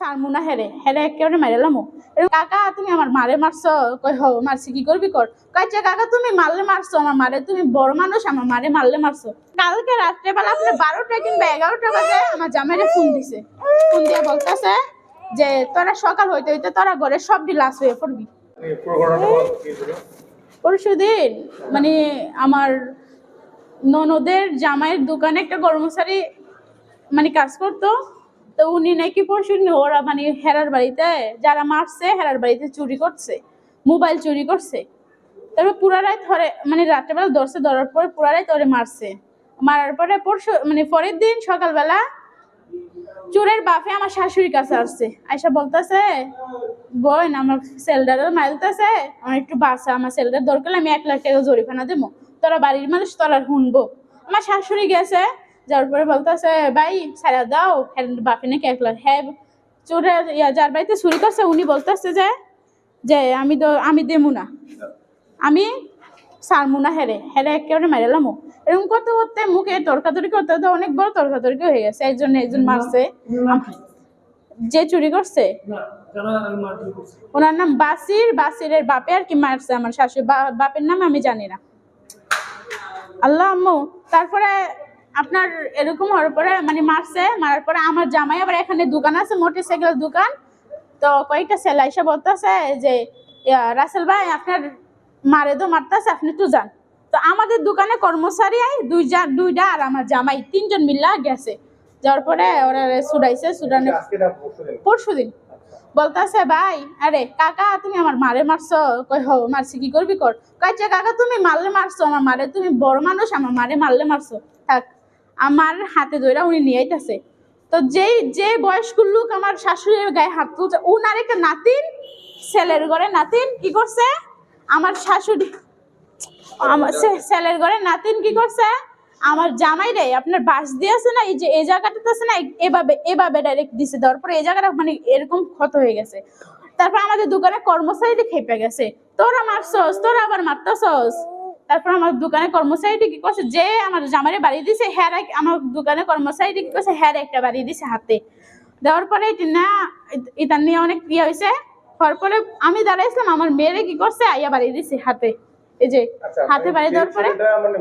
সারমুনা হেরে হেরে একেবারে মারিলাম কাকা তুমি আমার মারে মারছো কই হো মারছি কি করবি কর কয়েছে কাকা তুমি মারলে মারছো আমার মারে তুমি বড় মানুষ আমার মারে মারলে মারছো কালকে রাত্রেবেলা আপনি বারোটা কিংবা এগারোটা বাজে আমার জামাইরে ফোন দিছে। ফোন দিয়ে বলতেছে যে তোরা সকাল হইতে হইতে তোরা ঘরে সব লাশ হয়ে পড়বি। মানে পুরো ঘটনাটা বল কি ছিল? পরশুদিন মানে আমার ননদের জামাইয়ের দোকানে একটা কর্মচারী মানে কাজ করতো। তো উনি নাকি পরশু ওরা মানে হেরার বাড়িতে, যারা মারছে, হেরার বাড়িতে চুরি করছে, মোবাইল চুরি করছে। তারপর পুরা রাত ধরে মানে রাত্রেবেলা ধরছে, ধরার পরে পুরা রাত ধরে মারছে। মারার পরে পরশু মানে পরের দিন সকালবেলা চোরের বাপে আমার শাশুড়ির কাছে আসছে। আয়সা বলতেছে, বোন, আমার সেলডারের মাইলতেছে আমার একটু বাসা আমার সেলডার দরকার আমি এক লাখ টাকা জরিফানা দেবো। তোরা বাড়ির মানুষ, তোরা শুনব আমার শাশুড়ি গেছে যার পরে বলতেছে ভাই সারা দাও হ্যাঁ বাপে নাকি এক লাখ হ্যাঁ চোরে ইয়া যার বাড়িতে চুরি করছে উনি বলতেছে যে যে আমি তো আমি দেবো না। আমি সারমু না হেরে হেরে একেবারে মেরেলাম এরকম করতে করতে মুখে তর্কাতর্কি করতে করতে অনেক বড় তর্কাতর্কি হয়ে গেছে। একজন একজন মারছে। যে চুরি করছে। ওনার নাম বাসির বাসিরের বাপে আর কি মারছে আমার শাশুড়ি। বা- বাপের নাম আমি জানি না। আল্লাহ আম্মু তারপরে আপনার এরকম হওয়ার পরে মানে মারছে মারার পরে আমার জামাই আবার এখানে দোকান আছে মোটর সাইকেলের দোকান। তো কয়েকটা সেলাই এসে বলতেছে যে রাসেল ভাই আপনার মারে তো মারতেছে আপনি তো যান। তো আমাদের দোকানে কর্মচারী আই দুইটা দুইটা আর আমার জামাই তিনজন মিল্লা গেছে। যাওয়ার পরে ওরা সুডাইছে সুডানে পরশু দিন বলতেছে ভাই আরে কাকা তুমি আমার মারে মারছো কই হো মারছি কি করবি কর? কয়েছে কাকা তুমি মারলে মারছো আমার মারে তুমি বড় মানুষ আমার মারে মারলে মারছো। থাক আমার হাতে ধরে উনি নিয়ে আইতাছে। তো যেই যে বয়স্ক লোক আমার শাশুড়ির গায়ে হাত তুলছে, উনার একটা নাতিন, ছেলের ঘরে নাতিন কি করছে? আমার শাশুড়ি, আমার ছেলের ঘরে নাতিন কি করছে? আমার জামাই রে, আপনার বাস দিয়েছে না, এই যে এই জায়গাটাতে আছে না, এভাবে এভাবে ডাইরেক্ট দিছে, দেওয়ার পরে এই জায়গাটা মানে এরকম ক্ষত হয়ে গেছে। তারপর আমাদের দোকানে কর্মচারীটি খেপে গেছে। তোরা মারছস, তোরা আবার মারতাছস। তারপর আমার দোকানে কর্মচারীটি কি করছে? যে আমার জামাইরে বাড়ি দিছে হ্যাঁ আমার দোকানে কর্মচারীটি কি করছে? হ্যাঁ একটা বাড়ি দিছে হাতে। দেওয়ার পরে এটি না এটা নিয়ে অনেক ইয়ে হয়েছে। হওয়ার পরে আমি দাঁড়াইছিলাম আমার মেয়েরে কি করছে? আইয়া বাড়ি দিছে হাতে। এই যে আচ্ছা হাতে বাড়িয়ে দেওয়ার পরে মানে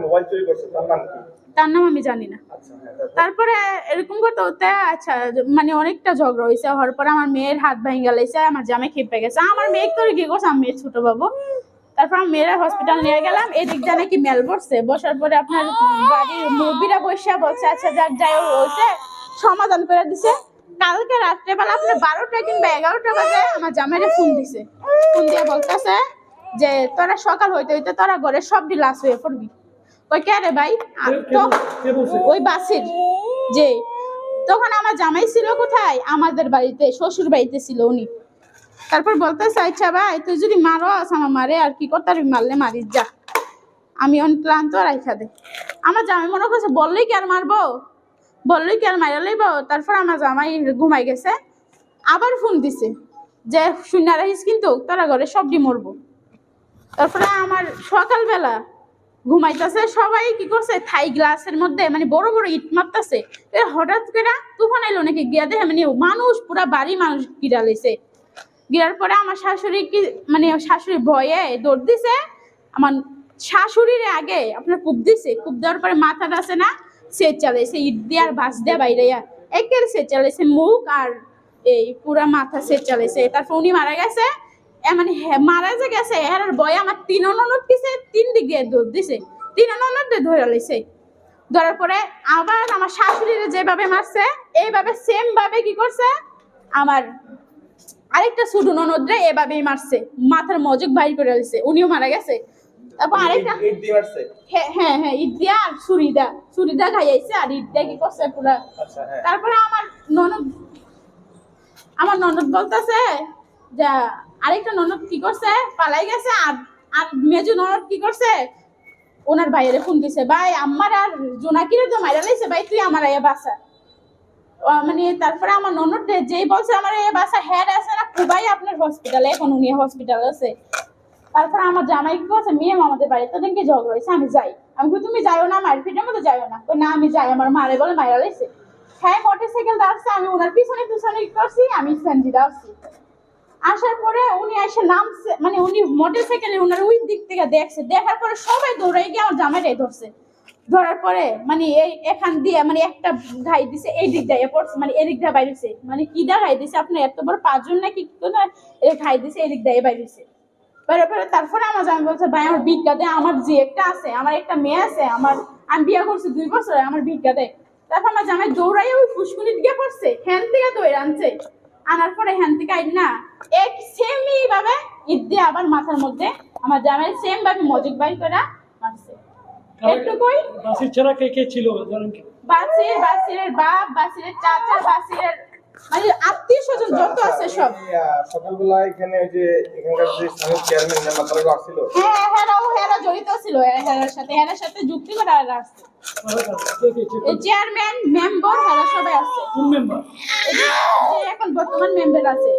তার নাম আমি জানি না। আচ্ছা হ্যাঁ তারপর? এরকম করতে হতে আচ্ছা মানে অনেকটা ঝগড়া হয়েছে। হওয়ার পরে আমার মেয়ের হাত ভেঙে গেছে আমার জামে খেপে গেছে। আমার মেয়ে তো কি করছে? আমার মেয়ের ছোট বাবু। তারপর আমি মেয়েরা হসপিটাল নিয়ে গেলাম এদিক দিয়ে নাকি মেল বসছে বসার পরে আপনার বাড়ির মুরব্বীরা বসে বলছে আচ্ছা যাক যাই হয়েছে। সমাধান করে দিছে। কালকে রাত্রেবেলা আপনার বারোটা কিংবা এগারোটা বাজে আমার জামাইরে ফোন দিছে। ফোন দিয়ে বলতেছে যে তোরা সকাল হইতে হইতে তোরা ঘরে সব লাশ হয়ে পড়বি। ওই কে রে ভাই? তো ওই বাসের। যে তখন আমার জামাই ছিল কোথায়? আমাদের বাড়িতে শ্বশুর বাড়িতে ছিল উনি। তারপর বলতে চাইছা, ভাই, তুই যদি মারো আমার মারে, আর কি করতে মারলে মারিস, যা। আমি অন ক্লান্ত রাইখা দে। আমার জামাই মনে করছে, বললেই কি আর মারবো? বললেই কি আর মারা লইব? তারপর আমার জামাই ঘুমাই গেছে। আবার ফোন দিছে যে শূন্য রাখিস কিন্তু, তোরা ঘরে সবজি মরবো তারপরে আমার সকালবেলা ঘুমাইতেছে। সবাই কি করছে, থাই গ্লাসের মধ্যে মানে বড় বড় ইট মারতেছে। হঠাৎ করে তুফান এলো নাকি? গিয়া দেখে মানে মানুষ, পুরা বাড়ি মানুষ গিরা লইছে। গিরার পরে আমার শাশুড়ি কি মানে শাশুড়ি ভয়ে দৌড় দিছে। আমার শাশুড়ির আগে আপনার কূপ দিছে। কূপ দেওয়ার পরে মাথাটা আছে না সে চালাইছে, ইট দিয়ে আর বাস দিয়ে বাইরে একের সে চালাইছে, মুখ আর এই পুরা মাথা সে চালাইছে। তারপর উনি মারা গেছে। মানে মারা যে গেছে, এর বয় আমার তিন অননত পিছে তিন দিক দিয়ে দৌড় দিছে। তিন অননত ধরে লাইছে। ধরার পরে আবার আমার শাশুড়িরে যেভাবে মারছে, এইভাবে সেম ভাবে কি করছে, আমার আরেকটা ছোট ননদরে এভাবেই মারছে। মাথার মজক বাইর করে দিছে উনিও মারা গেছে। তারপর আরেকটা দিয়ে মারছে? হ্যাঁ হ্যাঁ হ্যাঁ দিয়া আর ছুরিদা খাইয়াইছে আর দিয়া কি করছে পুরা। আচ্ছা হ্যাঁ। তারপরে আমার ননদ আমার ননদ বলতেছে যে আরেকটা ননদ কি করছে? পালাই গেছে আর আর মেজু ননদ কি করছে? ওনার ভাইয়েরে ফোন দিছে ভাই আমার আর জোনাকিরে তো মাইরা লাইছে ভাই তুই আমার এ বাসা মানে তারপরে আমার ননদ যেই বলছে আমার এ বাসা হ্যাড আছে না খুবাই আপনার হসপিটালে এখন উনি হসপিটাল আছে। তারপরে আমার জামাই কি করছে মেয়ে আমাদের বাড়িতে দেখি ঝগড়া হয়েছে আমি যাই। আমি কই, তুমি যাইও না মারপিটের মধ্যে যাইও না। না আমি যাই আমার মারে বলে মাইরা লাইছে। হ্যাঁ মোটরসাইকেল দাঁড়ছে আমি ওনার পিছনে পিছনে করছি আমি সেনজি দাঁড়ছি আসার পরে উনি এসে নামছে মানে উনি মোটরসাইকেলে ওনার ওই দিক থেকে দেখছে দেখার পরে সবাই দৌড়াই গিয়ে আমার জামাইটাই ধরছে। ধরার পরে মানে এই এখান দিয়ে মানে একটা ঘাই দিছে, এই দিক দিয়ে পড়ছে মানে এদিক দিয়ে বাইরেছে মানে কি দা ঘাই দিছে? আপনি এত বড় পাঁচজন নাকি কি করে এই ঘাই দিছে, এদিক দিয়ে বাইরেছে পরে পরে তারপরে আমার জামাই বলছে, ভাই, আমার ভিক্ষা দে, আমার যে একটা আছে, আমার একটা মেয়ে আছে, আমার, আমি বিয়ে করছি দুই বছর, আমার ভিক্ষা দে। তারপর আমার জামাই দৌড়াই ওই ফুসকুনি দিকে পড়ছে হ্যান থেকে দৌড়ে আনছে। আনার পরে হ্যান থেকে আইন না, এক সেমই ভাবে ঈদ দিয়ে আবার মাথার মধ্যে, আমার জামাই সেম ভাবে মজিক বাই করে বাসির ছাড়া কে কে ছিল জানেন কি বাসির বাসিরের বাপ বাসিরের চাচা বাসিরের মানে আত্মীয় স্বজন যত আছে সব। সকালবেলা এখানে ওই যে এখানকার যে স্থানীয় চেয়ারম্যান মেম্বার তারা আসছিল হ্যাঁ হেরাও হেরা জড়িত ছিল। হেরার সাথে হেরার সাথে যুক্তি করে হেরা আসছে। কে কে কে এই চেয়ারম্যান মেম্বার হেরা সবাই আছে। কোন মেম্বার এখন বর্তমান মেম্বার আছে।